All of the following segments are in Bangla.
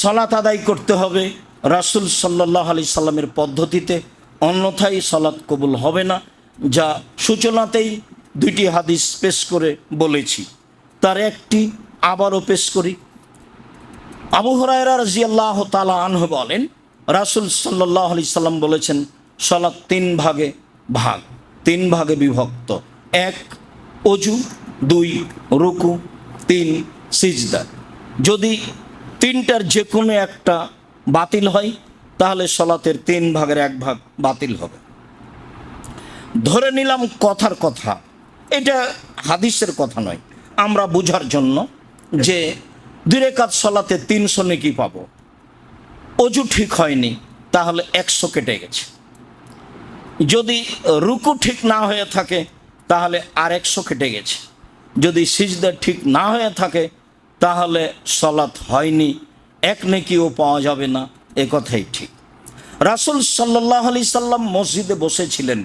সলাত আদায় করতে হবে। রাসুল সাল্লাহ আলি সাল্লামের পদ্ধতিতে অন্যথায় সলাৎ কবুল হবে না, যা সূচনাতেই দুইটি হাদিস পেশ করে বলেছি। তার একটি আবারও পেশ করি। আবু হরায়রা রাজিয়াল্লাহ তালা আনহ বলেন, রাসুল সাল্লাহ আলি সাল্লাম বলেছেন সলাৎ তিন ভাগে ভাগ, তিন ভাগে বিভক্ত। এক, অজু, দুই, রুকু, তিন, সিজদা। যদি তিনটার যে কোনো একটা বাতিল হয়, তাহলে সলাতের তিন ভাগের এক ভাগ বাতিল হবে। ধরে নিলাম কথার কথা। এটা হাদিসের কথা নয়। আমরা বোঝার জন্য যে দুরেকাত সলাতে তিনশো নেকি পাবো। অজু ঠিক হয়নি, তাহলে একশো কেটে গেছে। যদি রুকু ঠিক না হয়ে থাকে, তাহলে আর একশো কেটে গেছে। যদি সিজদা ঠিক না হয়ে থাকে তাহলে সলাৎ হয়নি, এক নেকিও পাওয়া যাবে না, এ কথাই ঠিক। রাসুল সাল্লাহ আলি সাল্লাম মসজিদে বসেছিলেন,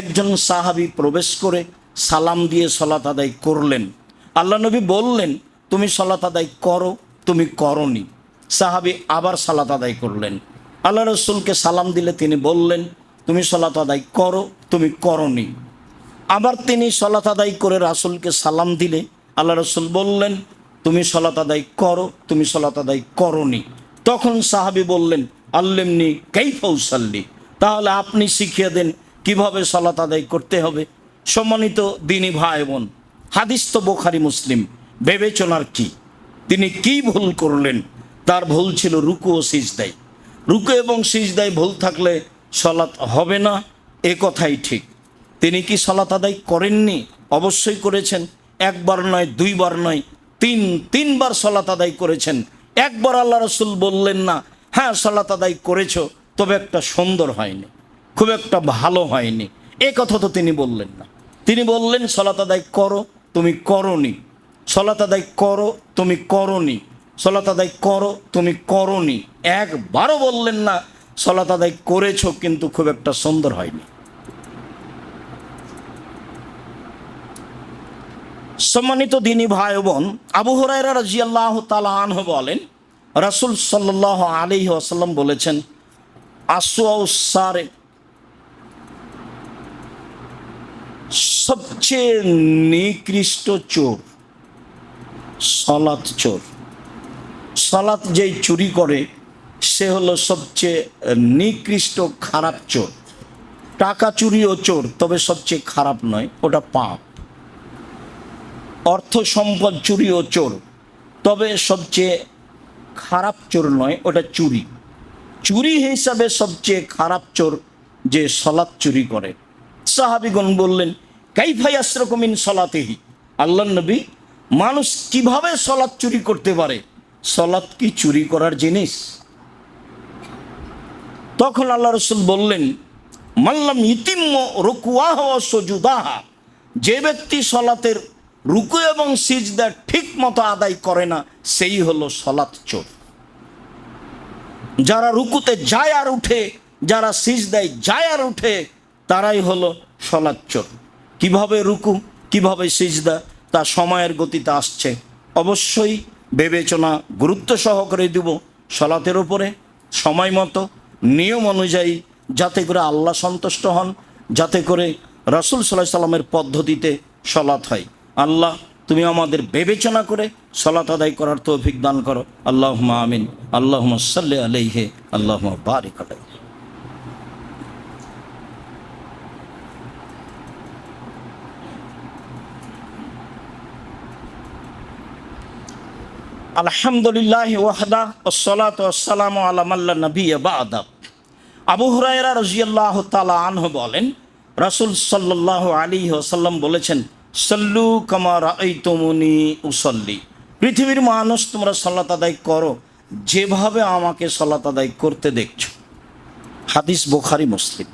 একজন সাহাবি প্রবেশ করে সালাম দিয়ে সলাত আদায় করলেন। আল্লাহ নবী বললেন, তুমি সলাত আদায় করো, তুমি করনি। সাহাবি আবার সালাত আদায় করলেন। আল্লাহ রসুলকে সালাম দিলে তিনি বললেন, তুমি সলাত আদায় করো, তুমি করনি। আবার তিনি সলাত আদায় করে রাসুলকে সালাম দিলে, আল্লাহ রসুল বললেন তুমি সলাত আদায় করো, তুমি সলাত আদায় করনি। তখন সাহাবি বললেন, আল্লেমনি কেই ফৌসাল্লি তাহলে আপনি শিখিয়ে দেন, কীভাবে সলাত আদায় করতে হবে। সম্মানিত দিনী ভাই বোন হাদিস তো বোখারি মুসলিম, বিবেচনার কি? তিনি কি ভুল করলেন? তার ভুল ছিল রুকু ও সিজদাই রুকু এবং সিজদাই ভুল থাকলে সলাৎ হবে না, এ কথাই ঠিক। তিনি কি সলাত আদায় করেননি? অবশ্যই করেছেন, একবার নয়, দুইবার নয় তিন, তিনবার সলাত আদায় করেছেন। একবার আল্লাহ রসুল বললেন না হ্যাঁ সলাত আদায় করেছ, তবে একটা সুন্দর হয়নি, খুব একটা ভালো হয়নি। এ কথা তো তিনি বললেন না। তিনি বললেন, সলাত আদায় করো, তুমি করনি। সলাত আদায় করো, তুমি করনি। সলাত আদায় করো, তুমি করনি। একবারও বললেন না, সলাত আদায় করেছ, কিন্তু খুব একটা সুন্দর হয়নি। সম্মানিত দিনী ভাই বোন, আবু হরাইরা রাজিয়াল্লাহ তালা আনহ বলেন, রাসুল সাল্লাহ আলী আসাল্লাম বলেছেন আসুয়ারে সবচেয়ে নিকৃষ্ট চোর সলাৎ চোর। সলাৎ যেই চুরি করে, সে হলো সবচেয়ে নিকৃষ্ট খারাপ চোর। টাকা চুরিও চোর, তবে সবচেয়ে খারাপ নয়, ওটা পাপ। অর্থ সম্পদ চুরি ও চোর। তবে সবচেয়ে খারাপ চোর নয়, ওটা চুরি। চুরি হিসাবে সবচেয়ে খারাপ চোর যে সলাৎ চুরি করে। সাহাবিগণ বললেন, কাইফাই আশ্রকমিন সলাতেহি? আল্লাহ নবী, মানুষ কীভাবে সলাৎ চুরি করতে পারে? সলাৎ কি চুরি করার জিনিস? তখন আল্লাহ রসুল বললেন মাল্লাম ইতিম্ম রকুয়াহ সজুদাহা, যে ব্যক্তি সলাতের রুকু এবং সিজদা ঠিক মতো আদায় করে না, সেই হলো সলাৎ চোর। যারা রুকুতে যায় আর উঠে, যারা সিজদায় যায় আর উঠে, তারাই হলো সলাৎ চোর। কীভাবে রুকু, কীভাবে সিজদা, তা সময়ের গতিতে আসছে। অবশ্যই বিবেচনা, গুরুত্ব সহকারে দিব সলাতের উপরে। সময় মতো, নিয়ম অনুযায়ী যাতে করে আল্লাহ সন্তুষ্ট হন, যাতে করে রসুল সাল্লাহ সাল্লামের পদ্ধতিতে সলাৎ হয়। আল্লাহ, তুমি আমাদের বিবেচনা করে সলাত আদায় করার তৌফিক দান করো। আল্লাহ আমিন। আল্লাহ সাল্লি আলাইহে আল্লাহ বারিক আলাইহি। আলহামদুলিল্লাহ ওয়াহদা ওসলাত ওসালাম আলামাল্লা নবী বাদা। আবু হুরায়রা তালা আনহ বলেন, রাসুল সাল্লাহ আলী ওসাল্লাম বলেছেন সল্লু কামার এই তমুনি উসল্লি। পৃথিবীর মানুষ, তোমরা সলাত আদায় করো। যেভাবে আমাকে সলাত আদায় করতে দেখছ। হাদিস বোখারি, মুসলিম।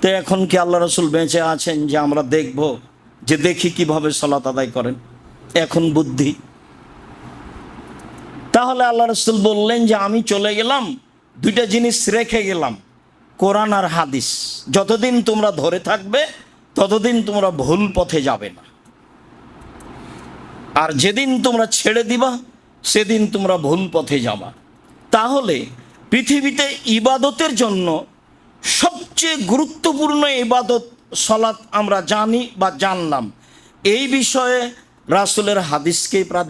তো এখন কি আল্লাহ রসুল বেঁচে আছেন যে আমরা দেখব যে দেখি কীভাবে সলাত আদায় করেন? এখন বুদ্ধি। তাহলে আল্লাহ রসুল বললেন যে আমি চলে গেলাম, দুইটা জিনিস রেখে গেলাম, কোরআন আর হাদিস। যতদিন তোমরা ধরে থাকবে ততদিন তোমরা ভুল পথে যাবে না। আর যেদিন তোমরা ছেড়ে দিবা, সেদিন তোমরা ভুল পথে যাবা। তাহলে পৃথিবীতে ইবাদতের জন্য সবচেয়ে গুরুত্বপূর্ণ ইবাদত সলাৎ আমরা জানি বা জানলাম। এই বিষয়ে রাসুলের হাদিসকেই প্রাধান্য